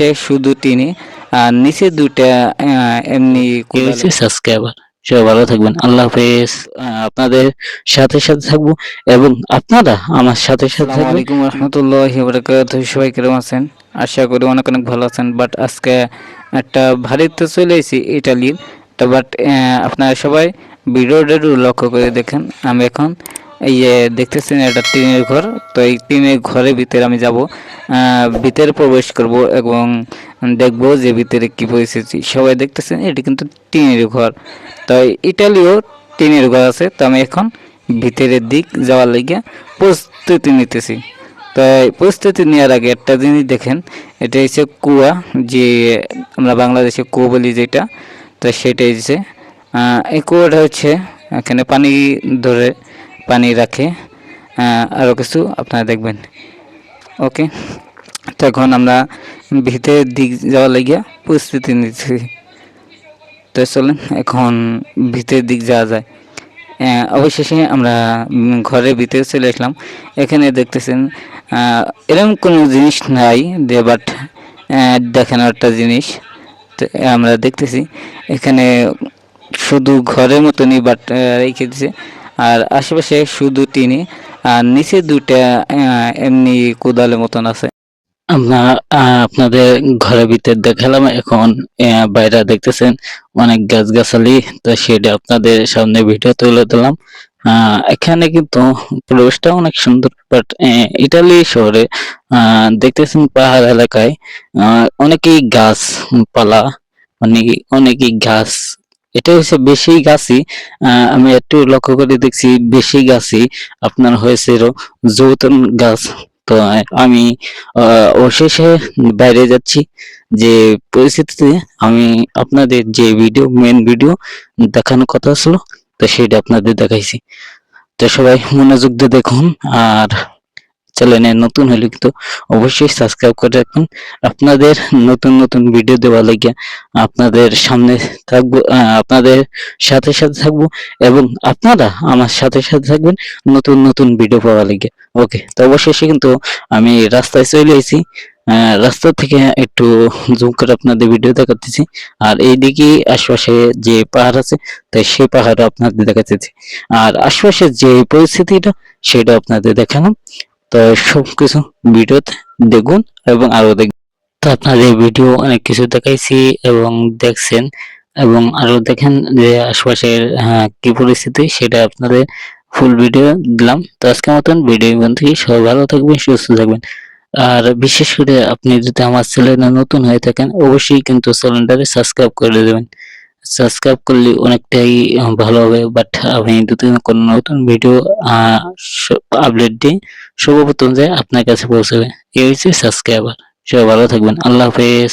আশেপাশে শুধু টিনে আর নিচে দুইটা এমনি সাবস্ক্রাইবার সবাই ভালো থাকবেন। আল্লাহ হাফেজ। আপনাদের সাথে সাথে থাকব এবং আপনারা আমার সাথে সাথে আলাইকুম রহমতুল্লাহ বরকাত সবাই কেমন আছেন? আশা করি অনেক অনেক ভালো আছেন বাট আজকে একটা ভারীতে চলে এসেছি ইটালির। তো বাট আপনারা সবাই ভিডিওটা লক্ষ্য করে দেখেন। আমি এখন এই যে দেখতেছেন একটা টিনের ঘর। তো এই টিনের ঘরের ভিতরে আমি যাব ভিতরে প্রবেশ করব এবং দেখব যে ভিতরে কি পরিস্থিতি। সবাই দেখতেছেন, এটি কিন্তু টিনের ঘর। তো ইটালিও টিনের ঘর আছে। তো আমি এখন ভিতরের দিক যাওয়ার লাগিয়া প্রস্তুতি নিতেছি। তো প্রস্তুতি নেওয়ার আগে একটা জিনিস দেখেন, এটা হচ্ছে কুয়া, যে আমরা বাংলাদেশে কুয়া বলি যেটা, তো সেটা হচ্ছে এই কুয়াটা হচ্ছে এখানে পানি ধরে পানি রাখে। আরও কিছু আপনারা দেখবেন। ওকে তো এখন আমরা ভিতরের দিক যাওয়ার লাগিয়া প্রস্তুতি নিচ্ছি তো চলেন, এখন ভিতরের দিক যাওয়া যায়। অবশেষে আমরা ঘরের ভিতরে চলে আসলাম। এখানে দেখতেছেন এরকম কোনো জিনিস নাই যে বাট দেখানোর একটা জিনিস। তো আমরা দেখতেছি, এখানে শুধু ঘরের মতনই বাট রেখে দিছে। আর আশেপাশে শুধু টিনে আর নিচে দুইটা এমনি কোদালের মতন আছে। আমরা আপনাদের ঘরের ভিতর দেখালাম, এখন বাইরে দেখতেছেন অনেক গাছগাছালি, তো সেটা আপনাদের সামনে ভিডিও তুলে দিলাম এখানে কিন্তু পরিবেশটা অনেক সুন্দর বাট ইটালি শহরে দেখতেছেন পাহাড় এলাকায় অনেকেই গাছ পালা অনেকে, অনেকেই গাছ এটা হচ্ছে বেশি গাছই আমি একটু লক্ষ্য করে দেখছি বেশি গাছই আপনার হয়েছে যৌতন গাছ। তো আমি অবশেষে বাইরে যাচ্ছি যে পরিস্থিতিতে আমি আপনাদের যে ভিডিও মেন ভিডিও দেখানোর কথা ছিল, তো সেটা আপনাদের দেখাইছি। তো সবাই মনোযোগ দিয়ে দেখুন, আর চ্যানেলে নতুন হলে কিন্তু অবশ্যই সাবস্ক্রাইব করে রাখুন আপনাদের নতুন নতুন ভিডিও দেওয়া লাগিয়া আপনাদের সামনে থাকব আপনাদের সাথে সাথে থাকব এবং আপনারা আমার সাথে সাথে থাকবেন নতুন নতুন ভিডিও পাওয়া লাগে। ওকে তো অবশেষে কিন্তু আমি রাস্তায় চলে এসেছি। রাস্তা থেকে একটু জুম করে আপনাদের ভিডিও দেখাতেছি। আর এইদিকে আশপাশে যে পাহাড় আছে, তাই সেই পাহাড়ও আপনাদের দেখাতেছি। আর আশপাশের যে পরিস্থিতিটা সেটা আপনাদের দেখালাম। তো সবকিছু ভিডিওতে দেখুন এবং আরও দেখুন। তো আপনাদের ভিডিও অনেক কিছু দেখাইছি এবং দেখছেন এবং আরও দেখেন যে আশপাশের আহ, কি পরিস্থিতি সেটা আপনাদের ফুল ভিডিও দিলাম। তো আজকের মতন ভিডিও বন্ধু সবাই ভালো থাকবেন সুস্থ থাকবেন। আর বিশেষ করে আপনি যদি আমার চ্যানেলে নতুন হয়ে থাকেন অবশ্যই কিন্তু চ্যানেলটাকে সাবস্ক্রাইব করে দেবেন। সাবস্ক্রাইব করলে অনেকটাই ভালো হবে। বাট আমি তিন কোনো নতুন ভিডিও আপডেট দিই সর্বপ্রথম যে আপনার কাছে পৌঁছাবে। এই হচ্ছে সাবস্ক্রাইবার সবাই ভালো থাকবেন। আল্লাহ হাফেজ।